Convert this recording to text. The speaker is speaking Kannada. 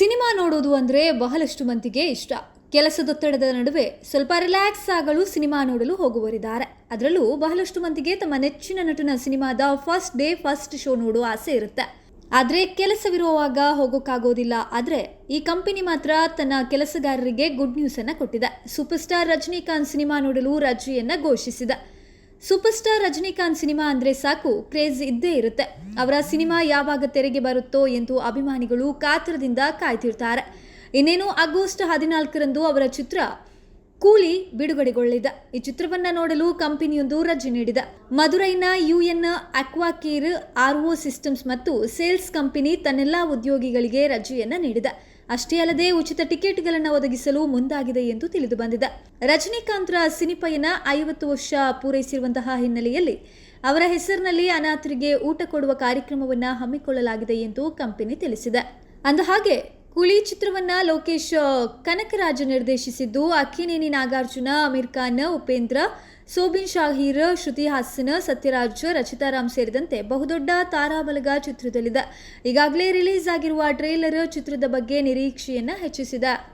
ಸಿನಿಮಾ ನೋಡೋದು ಅಂದರೆ ಬಹಳಷ್ಟು ಮಂದಿಗೆ ಇಷ್ಟ. ಕೆಲಸದೊತ್ತಡದ ನಡುವೆ ಸ್ವಲ್ಪ ರಿಲ್ಯಾಕ್ಸ್ ಆಗಲು ಸಿನಿಮಾ ನೋಡಲು ಹೋಗುವರಿದ್ದಾರೆ ಅದರಲ್ಲೂ ಬಹಳಷ್ಟು ಮಂದಿಗೆ ತಮ್ಮ ನೆಚ್ಚಿನ ನಟನ ಸಿನಿಮಾದ ಫಸ್ಟ್ ಡೇ ಫಸ್ಟ್ ಶೋ ನೋಡೋ ಆಸೆ ಇರುತ್ತೆ. ಆದರೆ ಕೆಲಸವಿರುವಾಗ ಹೋಗೋಕ್ಕಾಗೋದಿಲ್ಲ. ಆದರೆ ಈ ಕಂಪನಿ ಮಾತ್ರ ತನ್ನ ಕೆಲಸಗಾರರಿಗೆ ಗುಡ್ ನ್ಯೂಸ್ ಅನ್ನ ಕೊಟ್ಟಿದೆ. ಸೂಪರ್ ಸ್ಟಾರ್ ರಜನಿಕಾಂತ್ ಸಿನಿಮಾ ನೋಡಲು ರಜೆಯನ್ನು ಘೋಷಿಸಿದೆ. ಸೂಪರ್ ಸ್ಟಾರ್ ರಜನಿಕಾಂತ್ ಸಿನಿಮಾ ಅಂದರೆ ಸಾಕು, ಕ್ರೇಜ್ ಇದ್ದೇ ಇರುತ್ತೆ. ಅವರ ಸಿನಿಮಾ ಯಾವಾಗ ತೆರೆಗೆ ಬರುತ್ತೋ ಎಂದು ಅಭಿಮಾನಿಗಳು ಕಾತರದಿಂದ ಕಾಯ್ತಿರ್ತಾರೆ. ಇನ್ನೇನು, ಆಗಸ್ಟ್ ಹದಿನಾಲ್ಕರಂದು ಅವರ ಚಿತ್ರ ಕೂಲಿ ಬಿಡುಗಡೆಗೊಳ್ಳಿದೆ. ಈ ಚಿತ್ರವನ್ನ ನೋಡಲು ಕಂಪನಿಯೊಂದು ರಜೆ ನೀಡಿದೆ. ಮದುರೈನ ಯುಎನ್ ಅಕ್ವಾಕೇರ್, ಆರ್ಒ ಸಿಸ್ಟಮ್ಸ್ ಮತ್ತು ಸೇಲ್ಸ್ ಕಂಪನಿ ತನ್ನೆಲ್ಲಾ ಉದ್ಯೋಗಿಗಳಿಗೆ ರಜೆಯನ್ನ ನೀಡಿದೆ. ಅಷ್ಟೇ ಅಲ್ಲದೆ ಉಚಿತ ಟಿಕೆಟ್ಗಳನ್ನು ಒದಗಿಸಲು ಮುಂದಾಗಿದೆ ಎಂದು ತಿಳಿದು ಬಂದಿದೆ ರಜನಿಕಾಂತ್ರ ಸಿನಿಪಯನ ಐವತ್ತು ವರ್ಷ ಪೂರೈಸಿರುವಂತಹ ಹಿನ್ನೆಲೆಯಲ್ಲಿ ಅವರ ಹೆಸರಿನಲ್ಲಿ ಅನಾಥರಿಗೆ ಊಟ ಕೊಡುವ ಕಾರ್ಯಕ್ರಮವನ್ನು ಹಮ್ಮಿಕೊಳ್ಳಲಾಗಿದೆ ಎಂದು ಕಂಪನಿ ತಿಳಿಸಿದೆ. ಅಂದಹಾಗೆ ಕುಳಿ ಚಿತ್ರವನ್ನ ಲೋಕೇಶ್, ಕನಕರಾಜ ನಿರ್ದೇಶಿಸಿದ್ದು, ಅಕ್ಕಿನೇನಿ ನಾಗಾರ್ಜುನ, ಅಮೀರ್ ಖಾನ್, ಉಪೇಂದ್ರ, ಸೋಬಿನ್ ಶಾಹೀರ್, ಶ್ರುತಿ ಹಾಸನ್, ಸತ್ಯರಾಜ್ ರಚಿತಾರಾಮ್ ಸೇರಿದಂತೆ ಬಹುದೊಡ್ಡ ತಾರಾಬಲಗ ಚಿತ್ರದಲ್ಲಿದೆ. ಈಗಾಗಲೇ ರಿಲೀಸ್ ಆಗಿರುವ ಟ್ರೇಲರ್ ಚಿತ್ರದ ಬಗ್ಗೆ ನಿರೀಕ್ಷೆಯನ್ನು ಹೆಚ್ಚಿಸಿದೆ.